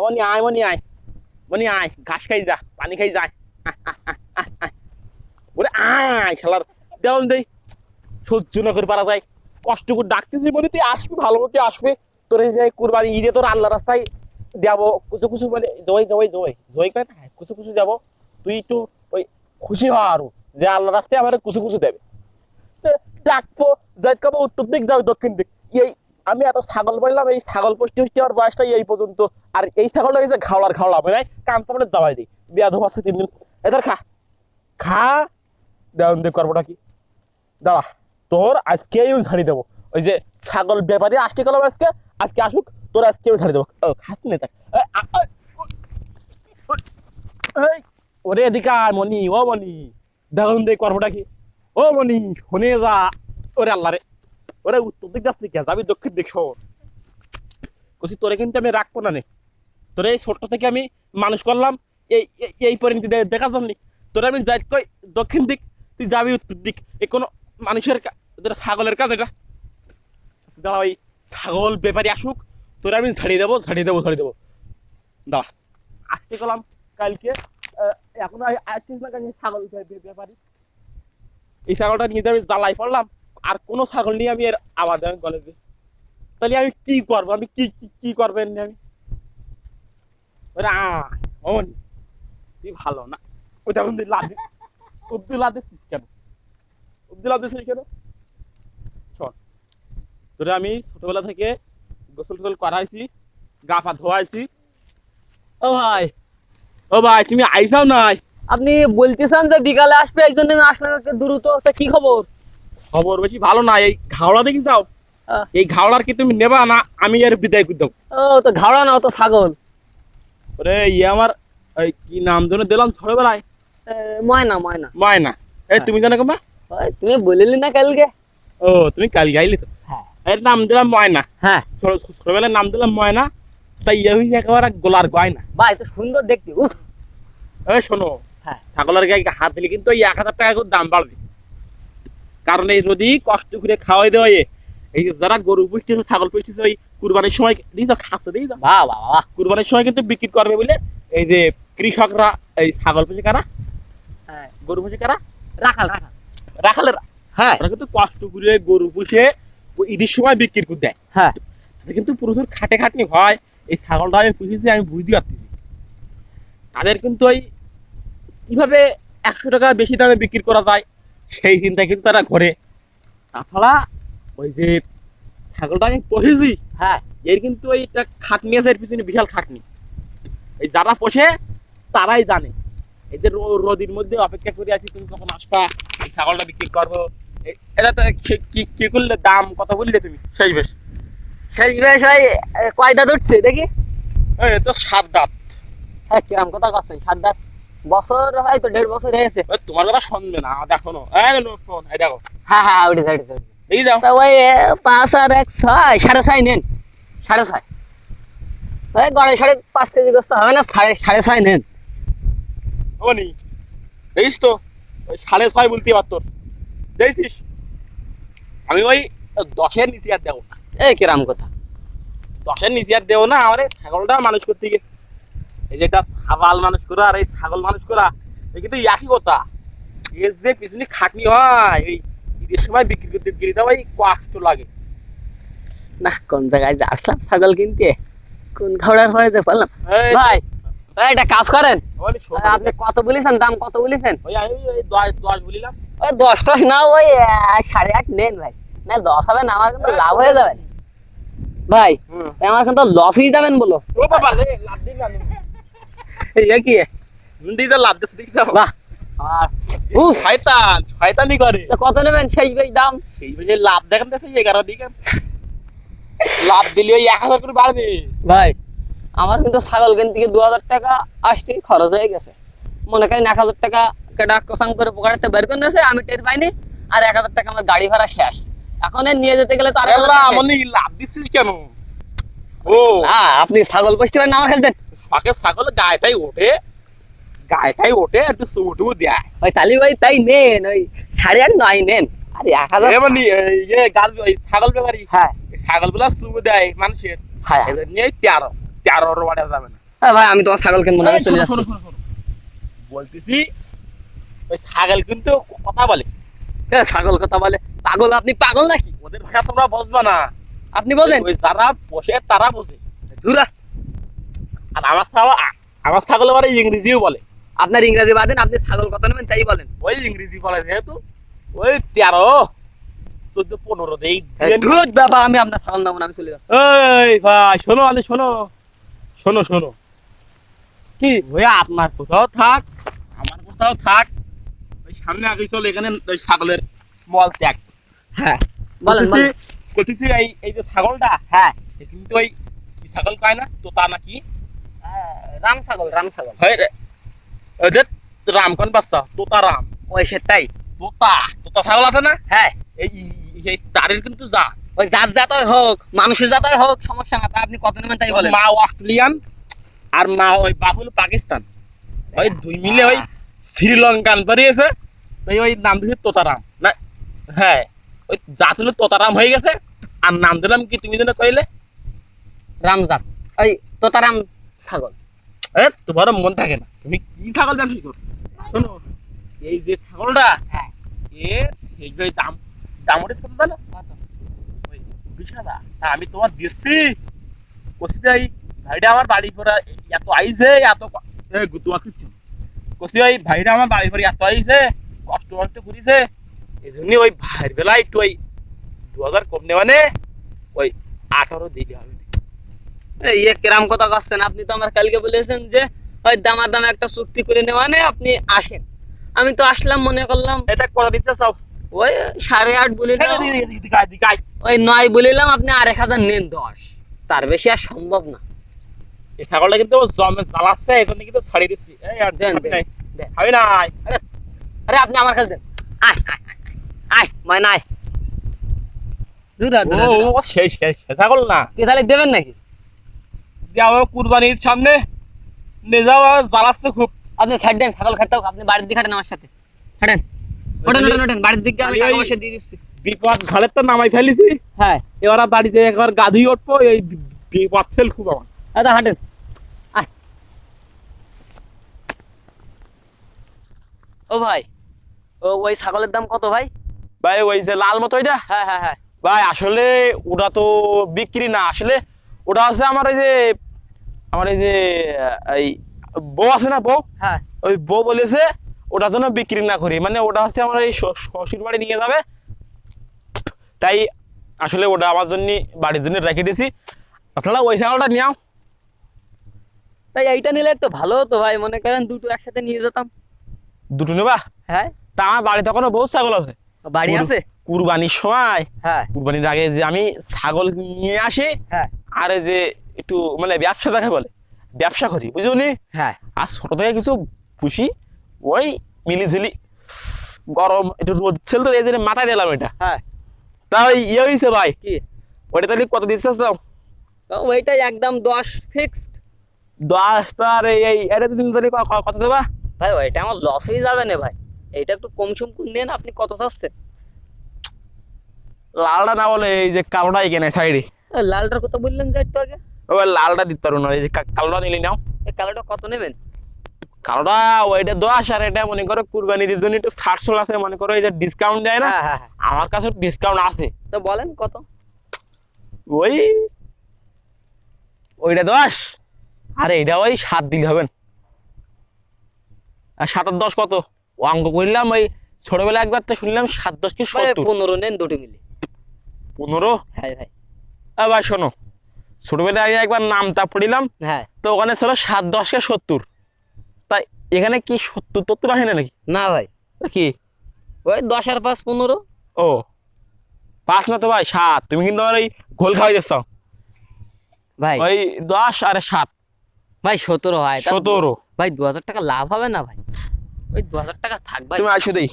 মনি আয় মনি আয়। মনি আয়, ঘাস খাই যা, পানি খাই যায় ওরে আয় খেলার দেওয়ান দেই। সহ্য না করে পারা যায়। কষ্ট করে ডাকতেছি মনে, তুই আসবি, ভালো মতো আসবে। তোর এই যে কুরবানি ঈদে তোর আল্লাহ রাস্তায় দেবো কুচু কুচু মানে জয় জয় জয় জয় না, কুচু কুচু যাব তুই একটু ওই খুশি হ আরও, যে আল্লাহ রাস্তায় আমার কুচু কুচু দেবে। ডাকবো যাই কাবো উত্তর দিক যাবে দক্ষিণ দিক। এই আমি এত ছাগল বললাম এই ছাগল পুষ্টি পুষ্টি আমার বয়সটা এই পর্যন্ত আর এই ছাগলটা এই যে ঘাওলার ঘাওলা নাই, কাম মানে যাওয়াই দিই। বিয়া ধোপ আছে তিন দিন এদের খা। খা। দেওয়ান দে করবোটা কি দাঁড়া তোর আজকে আমি ঝাড়ি দেবো। ওই যে ছাগল ব্যাপারে আসতে গেলাম আজকে আজকে আসুক তোর আজকে আমি ঝাড়ি দেবো। খাস নে তাক। ওরে এদিকে মনি ও মনি দেখুন দে করবোটা কি ও মনি শুনে যা। ওরে আল্লাহ রে ওরে উত্তর দিক যাচ্ছে কে যাবি দক্ষিণ দিক, শোন। কছি তোরে কিন্তু আমি রাখব না নে। তোরে এই ছোট্ট থেকে আমি মানুষ করলাম, এই, এই- পরিণতি দেখার জন্য। তোরে আমি যাই কই, দক্ষিণ দিক, তুই যাবি উত্তর দিক। এ কোনো মানুষের এটা ছাগলের কাজ এটা। দাঁড়া ওই ছাগল ব্যাপারী আসুক, তোরে আমি ঝাড়িয়ে দেবো ঝাড়িয়ে দেবো ঝাড়িয়ে দেবো। দাঁড়া, আসতে গেলাম কালকে এখন আসছিস না কেন ছাগল ব্যাপারী। এই ছাগলটা নিয়ে আমি জ্বালাই পড়লাম। আর কোনো ছাগল নিয়ে আমি এর আবার কলেজে তাহলে আমি কি করব? আমি কি কি- করবেন আমি? তুই ভালো না। ওই তখন তুই লাভ উব্দুল কেন? কেন? শোন, তোরে আমি ছোটবেলা থেকে গোসল টোসল করাইছি, গা পা ধোয়াইছি। ও ভাই ও ভাই, তুমি আইসাও নাই? আপনি বলতেছেন যে বিকালে আসবে, একজন আসলে দ্রুত। তা কি খবর? খবর বেশি ভালো না এই ঘাওড়া দেখি যাও এই ঘাওড়ার কি তুমি নেবা না আমি এর বিদায় করে দেবো। ও তো ঘাড়া না ও তো ছাগল। ওরে ইয়ে আমার ওই কি নাম যেন দিলাম ছোটবেলায়? ময়না ময়না। ময়না। এই হ্যাঁ। তুমি জানো ওই তুমি বলিলি না কালকে? ও তুমি কাল গাইলি তো? হ্যাঁ। এর নাম দিলাম ময়না। হ্যাঁ। ছোট- ছোটবেলায় নাম দিলাম ময়না তাই ইয়ে হয়েছে একেবারে গোলার গয়না। ভাই তো সুন্দর দেখতে উফ। এই শোনো হ্যাঁ। ছাগলের গায়ে হাত দিলে কিন্তু এই এক হাজার টাকা করে দাম বাড়বে। কারণ এই যদি কষ্ট করে খাওয়াই দেওয়া এই যারা গরু পুষতেছে ছাগল পুষতেছে ওই কুরবানির সময় দিই তো খাচ্ছে দিই কুরবানির সময় কিন্তু বিক্রি করবে বলে এই যে কৃষকরা এই ছাগল পুষে কারা হ্যাঁ। গরু পুষে কারা? রাখাল রাখাল। রাখালের। হ্যাঁ। ওরা কিন্তু কষ্ট করে গরু পুষে ঈদের সময় বিক্রি করে দেয়। হ্যাঁ। কিন্তু প্রচুর খাটে খাটনি হয়। এই ছাগলটা আমি পুষেছি আমি বুঝতে পারতেছি। তাদের কিন্তু ওই কীভাবে একশো টাকা বেশি দামে বিক্রি করা যায় সেই চিন্তা কিন্তু তারা করে। তাছাড়া ওই যে ছাগলটা আমি পুষেছি হ্যাঁ এর কিন্তু এইটা খাটনি আছে এর পিছনে বিশাল খাটনি। এই যারা পোষে তারাই জানে। এই যে রোদির মধ্যে অপেক্ষা করে আছি তুমি কখন আসবা এই ছাগলটা বিক্রি করব। এটা তো কি- কি করলে দাম কত বললে তুমি? সেই বেশ। সেই বেশ ওই এ, কয় দাঁত উঠছে দেখি। এই তো সাত দাঁত। হ্যাঁ কিরম কথা করছেন সাত দাঁত? বছর হয়তো দেড় বছর হয়েছে তোমার কথা শুনবে না দেখো না। এই নো দেখো। হ্যাঁ হ্যাঁ উঠেছে উঠেছে উঠেছে। এই যাও। তা ওই পাঁচ আর এক ছয় সাড়ে ছয় নেন সাড়ে ছয়। ওই গড়ে সাড়ে পাঁচ কেজি গোস্ত হবে না সাড়ে সাড়ে ছয় নেন। ওনি দেখিস তো ওই সাড়ে ছয় বলতে পারতো। দেখছিস আমি ওই দশের নিচে আর দেবো না। এই কিরাম কথা। দশের নিচে আর দেবো না আমার ছাগলটা মানুষ করতে গিয়ে। এই যে একটা ছাগল মানুষ করা আর এই ছাগল মানুষ করা এই কিন্তু একই কথা। এর যে পিছনে খাটনি হয় এই ঈদের সময় বিক্রি করতে গেলে তো ভাই কষ্ট লাগে। না কোন জায়গায় যে আসলাম ছাগল কিনতে? কোন খাওয়ার হয়ে যে বললাম? ভাই কাজ করেন। আপনি কত বলেছেন দাম কত বলেছেন? দশ বলিলাম। ওই দশ টস না ওই সাড়ে আট নেন ভাই। না দশ হবে না আমার কিন্তু লাভ হয়ে যাবে। ভাই আমার কিন্তু লসই যাবেন বলো। ও বাবা লাভ দিন কি? মুন্ডি লাভ দিচ্ছে দেখি বাহ। শয়তান শয়তানি করে। কত নেবেন? সেই বেশ দাম। সেই বুঝে লাভ দেখেন দেখে এগারো দিকে। লাভ দিলে ওই এক হাজার করে বাড়বে। ভাই আমার কিন্তু ছাগল কিনতে গিয়ে দু হাজার টাকা আসতে খরচ হয়ে গেছে। মনে করেন এক হাজার টাকা কেটা কোসাং করে পকেটাতে বের করে নিয়েছে আমি টের পাইনি। আর এক হাজার টাকা আমার গাড়ি ভাড়া শেষ। এখন নিয়ে যেতে গেলে তো আর এক হাজার এলা, টাকা শেষ। মানে লাভ দিচ্ছিস কেন? ও। আপনি ছাগল পুষতে পারেন আমার খেলতেন ফাঁকে ছাগল গায়েটাই ওঠে। গায়েটাই ওঠে একটু চুমুটু দেয়। ওই তালি ভাই তাই নেন ওই সাড়ে আট নয় নেন। আরে এক হাজার ইয়ে গাছ ওই ছাগল ব্যাপারি। হ্যাঁ। চুমু দেয় মানুষের। হ্যাঁ। নিয়ে তেরো তেরো বাড়া যাবে না। হ্যাঁ ভাই আমি তোমার ছাগল কিনবো না চলে যাচ্ছি। বলতেছি ওই ছাগল কিন্তু কথা বলে। এ, ছাগল কথা বলে। পাগল আপনি পাগল নাকি? ওদের ভাষা তোমরা বুঝবা না। আপনি বলেন। ওই যারা বসে তারা বোঝে। ধুরা আর আমার ছাগল আমার ছাগল আবার ইংরেজিও বলে। আপনার ইংরেজি বাদেন আপনি ছাগল কথা নেবেন তাই বলেন। ওই ইংরেজি বলে যেহেতু ওই তেরো চোদ্দ পনেরো দেই বাবা আমি আপনার ছাগল আমি চলে যাচ্ছি। এই ভাই শোনো আলে শোনো। শোনো শোনো। কি ওই আপনার কোথাও থাক আমার কোথাও থাক। ওই সামনে আগে চলো এখানে ওই ছাগলের মল ত্যাগ হ্যাঁ বলেন বলেন। এই এই যে ছাগলটা হ্যাঁ কিন্তু ওই ছাগল পায় না তোতা নাকি? রাম ছাগল রাম ছাগল হয় রে ওদের বাচ্চা তোতা রাম। ওই সেটাই তোতা তোতা ছাগল আছে না? হ্যাঁ। এই এই তারের কিন্তু যা। ওই জাত জাতই হোক মানুষের জাতই হোক সমস্যা না আপনি কত নেবেন তাই বলেন? মা অস্ট্রেলিয়ান আর মা ওই পাকিস্তান। ওই দুই মিলে ওই শ্রীলঙ্কান বেরিয়েছে তাই ওই নাম দিয়েছে তোতারাম না? হ্যাঁ ওই জাত হলো তোতারাম হয়ে গেছে আর নাম দিলাম কি তুমি যেন কইলে? রামজাত। ওই তোতারাম ছাগল। এ তোমার মন থাকে না। তুমি কি ছাগল কি করো? শোনো এই যে ছাগলটা হ্যাঁ। এ দাম দাম ওটা কত জানো ওই বিশ হাজার। আমি তোমার দিচ্ছি। কষি যাই ভাইটা আমার বাড়ি পরে এত আইছে এত ক- এ গুতু কষি ওই ভাইটা আমার বাড়ি পরে এত আইছে কষ্ট কষ্ট করিছে। এই জন্য ওই ভাইয়ের বেলা একটু ওই দু হাজার কম নেওয়া ওই আঠারো দিলে হবে। ইয়ে কিরাম কথা করছেন আপনি তো আমার কালকে বলেছেন যে ওই দামা দামে একটা চুক্তি করে নেওয়া নেই আপনি আসেন। আমি তো আসলাম মনে করলাম এটা কথা দিচ্ছে সব। ওই সাড়ে আট বলিলাম ওই নয় বলিলাম আপনি আর এক হাজার নেন দশ। তার বেশি আর সম্ভব না। এই ছাগলটা কিন্তু জমে জ্বালাচ্ছে এই জন্য কিন্তু ছাড়িয়ে দিচ্ছি। এই আর দেন, খাবি নাই? আরে আপনি আমার কাছে দেন। আয় আয় আয়, ময় নাই দূরা দূরা ও সেই সেই ছাগল না। কি তাহলে দেবেন নাকি? যাও কুরবানির সামনে। নিয়ে যাও জ্বালাচ্ছে খুব। আপনি দেন ছাগল আপনি বাড়ির দিকে হাঁটেন আমার সাথে। হাঁটেন। ওঠেন ওঠেন ওঠেন বাড়ির দিকে আমি টাকা পয়সা দিয়ে দিচ্ছি। বিপদ তো নামাই ফেলিছি। হ্যাঁ। এবার বাড়িতে একবার গাধুই উঠবো এই বিপদ ছেল খুব আমার। দাদা হাঁটেন। ও ভাই ও ওই ছাগলের দাম কত ভাই? ভাই ওই যে লাল মতো এটা? হ্যাঁ হ্যাঁ হ্যাঁ। ভাই আসলে ওটা তো বিক্রি না আসলে ওটা আছে আমার এই যে আমার এই যে এই বউ আছে না বউ? হ্যাঁ। ওই বউ বলেছে ওটার জন্য বিক্রি না করি। মানে ওটা হচ্ছে আমার এই শ্বশুর বাড়ি নিয়ে যাবে। তাই আসলে ওটা আমার জন্য বাড়ির জন্য রেখে দিয়েছি। আপনারা ওই ছাগলটা নিয়াও। তাই এইটা নিলে একটু ভালো হতো ভাই। মনে করেন দুটো একসাথে নিয়ে যেতাম। দুটো নেবা? হ্যাঁ। তা আমার বাড়িতে এখনও বহু ছাগল আছে। বাড়ি আছে? কুরবানির সময়। হ্যাঁ। কুরবানির আগে যে আমি ছাগল নিয়ে আসি হ্যাঁ। আর এই যে একটু মানে ব্যবসা দেখে বলে ব্যবসা করি বুঝলি হ্যাঁ। আর ছোট থেকে কিছু পুষি ওই মিলিঝিলি গরম একটু রোদ ছিল তো এই জন্য মাথায় দিলাম এটা। হ্যাঁ। তাই ইয়ে হয়েছে ভাই। কি? ওটা তাহলে কত দিচ্ছিস তো তো ওইটাই একদম দশ ফিক্সড দশ তার এই এই এটা দিন তাহলে কত দেবা? ভাই ওইটা আমার লস হয়ে যাবে না ভাই। এইটা একটু কম সম করে নেন আপনি কত চাচ্ছেন? লালটা না বলে এই যে কালোটা এখানে সাইডে। লালটার কথা বললেন যে একটু আগে? ওই লালটা দিতে পারো না এই যে কালোটা নিলে নাও। এই কালোটা কত নেবেন? কালোটা ওইটা দশ আর এটা মনে করো কুরবানির জন্য একটু ছড় আছে মনে করো এই যে ডিসকাউন্ট দেয় না হ্যাঁ হ্যাঁ হ্যাঁ। আমার কাছে ডিসকাউন্ট আছে। তো বলেন কত? ওই ওইটা দশ আর এইটা ওই সাত দিলে হবেন আর সাত আর দশ কত? অঙ্ক করলাম ওই ছোটবেলা একবার তো শুনলাম সাত দশ কি পনেরো নেন দুটো মিলে। পনেরো? হ্যাঁ ভাই। আ ভাই শোনো। ছোটবেলায় আগে একবার নামটা পড়িলাম। হ্যাঁ। তো ওখানে ছিল সাত দশকে সত্তর। তাই এখানে কি সত্তর তত্তর আসে না নাকি? না ভাই। কি? ওই দশ আর পাঁচ পনেরো। ও। পাঁচ না তো ভাই সাত। তুমি কিন্তু আমার ওই ঘোল খাওয়াই দিচ্ছ ভাই। ওই দশ আর সাত। ভাই সতেরো হয়। সতেরো। ভাই দু হাজার টাকা লাভ হবে না ভাই। ওই দু হাজার টাকা থাক ভাই। তুমি আসো দেই।